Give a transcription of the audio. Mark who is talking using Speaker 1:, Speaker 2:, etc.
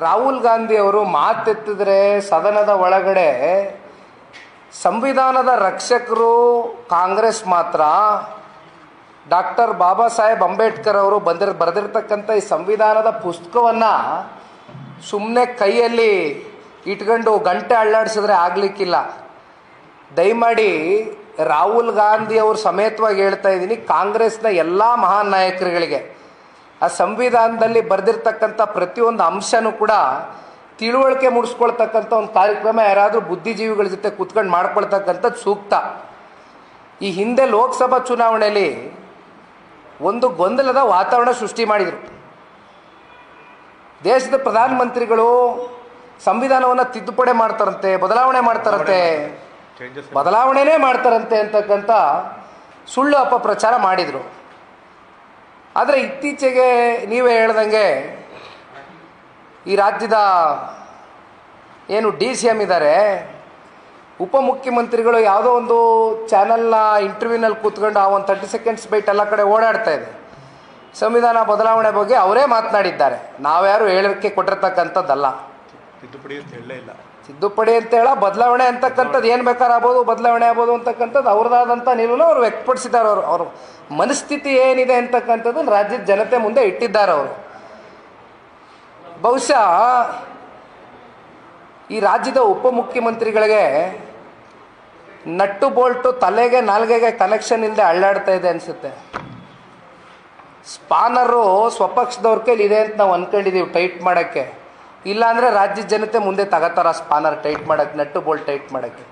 Speaker 1: ರಾಹುಲ್ ಗಾಂಧಿ ಅವರು ಮಾತೆತ್ತಿದ್ರೆ ಸದನದ ಒಳಗಡೆ ಸಂವಿಧಾನದ ರಕ್ಷಕರು ಕಾಂಗ್ರೆಸ್ ಮಾತ್ರ. ಡಾಕ್ಟರ್ ಬಾಬಾ ಸಾಹೇಬ್ ಅಂಬೇಡ್ಕರ್ ಅವರು ಬಂದಿರ, ಬರೆದಿರ್ತಕ್ಕಂಥ ಈ ಸಂವಿಧಾನದ ಪುಸ್ತಕವನ್ನು ಸುಮ್ಮನೆ ಕೈಯಲ್ಲಿ ಇಟ್ಕೊಂಡು ಗಂಟೆ ಅಳ್ಳಾಡಿಸಿದ್ರೆ ಆಗಲಿಕ್ಕಿಲ್ಲ. ದಯಮಾಡಿ ರಾಹುಲ್ ಗಾಂಧಿ ಅವರು ಸಮೇತವಾಗಿ ಹೇಳ್ತಾ ಇದ್ದೀನಿ, ಕಾಂಗ್ರೆಸ್ನ ಎಲ್ಲ ಮಹಾನ್ ನಾಯಕರುಗಳಿಗೆ. ಆ ಸಂವಿಧಾನದಲ್ಲಿ ಬರೆದಿರ್ತಕ್ಕಂಥ ಪ್ರತಿಯೊಂದು ಅಂಶನೂ ಕೂಡ ತಿಳುವಳಿಕೆ ಮೂಡಿಸ್ಕೊಳ್ತಕ್ಕಂಥ ಒಂದು ಕಾರ್ಯಕ್ರಮ ಯಾರಾದರೂ ಬುದ್ಧಿಜೀವಿಗಳ ಜೊತೆ ಕೂತ್ಕೊಂಡು ಮಾಡ್ಕೊಳ್ತಕ್ಕಂಥದ್ದು ಸೂಕ್ತ. ಈ ಹಿಂದೆ ಲೋಕಸಭಾ ಚುನಾವಣೆಯಲ್ಲಿ ಒಂದು ಗೊಂದಲದ ವಾತಾವರಣ ಸೃಷ್ಟಿ ಮಾಡಿದರು. ದೇಶದ ಪ್ರಧಾನಮಂತ್ರಿಗಳು ಸಂವಿಧಾನವನ್ನು ತಿದ್ದುಪಡಿ ಮಾಡ್ತಾರಂತೆ ಬದಲಾವಣೆ ಮಾಡ್ತಾರಂತೆ ಬದಲಾವಣೆನೇ ಮಾಡ್ತಾರಂತೆ ಅಂತಕ್ಕಂಥ ಸುಳ್ಳು ಅಪಪ್ರಚಾರ ಮಾಡಿದರು. ಆದರೆ ಇತ್ತೀಚೆಗೆ ನೀವೇ ಹೇಳ್ದಂಗೆ ಈ ರಾಜ್ಯದ ಏನು ಡಿ ಸಿ ಎಂ ಇದ್ದಾರೆ ಉಪಮುಖ್ಯಮಂತ್ರಿಗಳು ಯಾವುದೋ ಒಂದು ಚಾನಲ್ನ ಇಂಟರ್ವ್ಯೂನಲ್ಲಿ ಕೂತ್ಕೊಂಡು ಆ ಒಂದು ತರ್ಟಿ ಸೆಕೆಂಡ್ಸ್ ಬೈಟ್ ಎಲ್ಲ ಕಡೆ ಓಡಾಡ್ತಾ ಇದೆ. ಸಂವಿಧಾನ ಬದಲಾವಣೆ ಬಗ್ಗೆ ಅವರೇ ಮಾತನಾಡಿದ್ದಾರೆ. ನಾವ್ಯಾರು ಹೇಳಿಕೆ ಕೊಟ್ಟಿರ್ತಕ್ಕಂಥದ್ದಲ್ಲ.
Speaker 2: ತಿದ್ದುಪಡಿ ಅಂತ ಹೇಳಲೇ ಇಲ್ಲ.
Speaker 1: ತಿದ್ದುಪಡಿ ಅಂತ ಹೇಳ, ಬದಲಾವಣೆ ಅಂತಕ್ಕಂಥದ್ದು ಏನು ಬೇಕಾದ್ರೆ ಆಗ್ಬೋದು ಬದಲಾವಣೆ ಆಗ್ಬೋದು ಅಂತಕ್ಕಂಥದ್ದು ಅವ್ರದ್ದಾದಂಥ ನಿಲುವನ್ನು ಅವರು ವ್ಯಕ್ತಪಡಿಸಿದ್ದಾರೆ ಅವರು. ಅವರು ಮನಸ್ಥಿತಿ ಏನಿದೆ ಅಂತಕ್ಕಂಥದ್ದು ರಾಜ್ಯದ ಜನತೆ ಮುಂದೆ ಇಟ್ಟಿದ್ದಾರೆ ಅವರು. ಬಹುಶಃ ಈ ರಾಜ್ಯದ ಉಪಮುಖ್ಯಮಂತ್ರಿಗಳಿಗೆ ನಟ್ಟು ಬೋಲ್ಟು ತಲೆಗೆ ನಾಲ್ಗೆಗೆ ಕನೆಕ್ಷನ್ ಇಲ್ಲದೆ ಅಳ್ಳಾಡ್ತಾ ಇದೆ ಅನಿಸುತ್ತೆ. ಸ್ಪಾನರು ಸ್ವಪಕ್ಷದವ್ರ ಕೈಲಿ ಇದೆ ಅಂತ ನಾವು ಅಂದ್ಕೊಂಡಿದ್ದೀವಿ ಟೈಟ್ ಮಾಡೋಕ್ಕೆ. ಇಲ್ಲಾಂದರೆ ರಾಜ್ಯ ಜನತೆ ಮುಂದೆ ತಗೋತಾರ ಸ್ಪಾನರ್ ಟೈಟ್ ಮಾಡಕ್ ನೆಟ್ಟು ಬೋಲ್ಟ್ ಟೈಟ್ ಮಾಡೋಕ್ಕೆ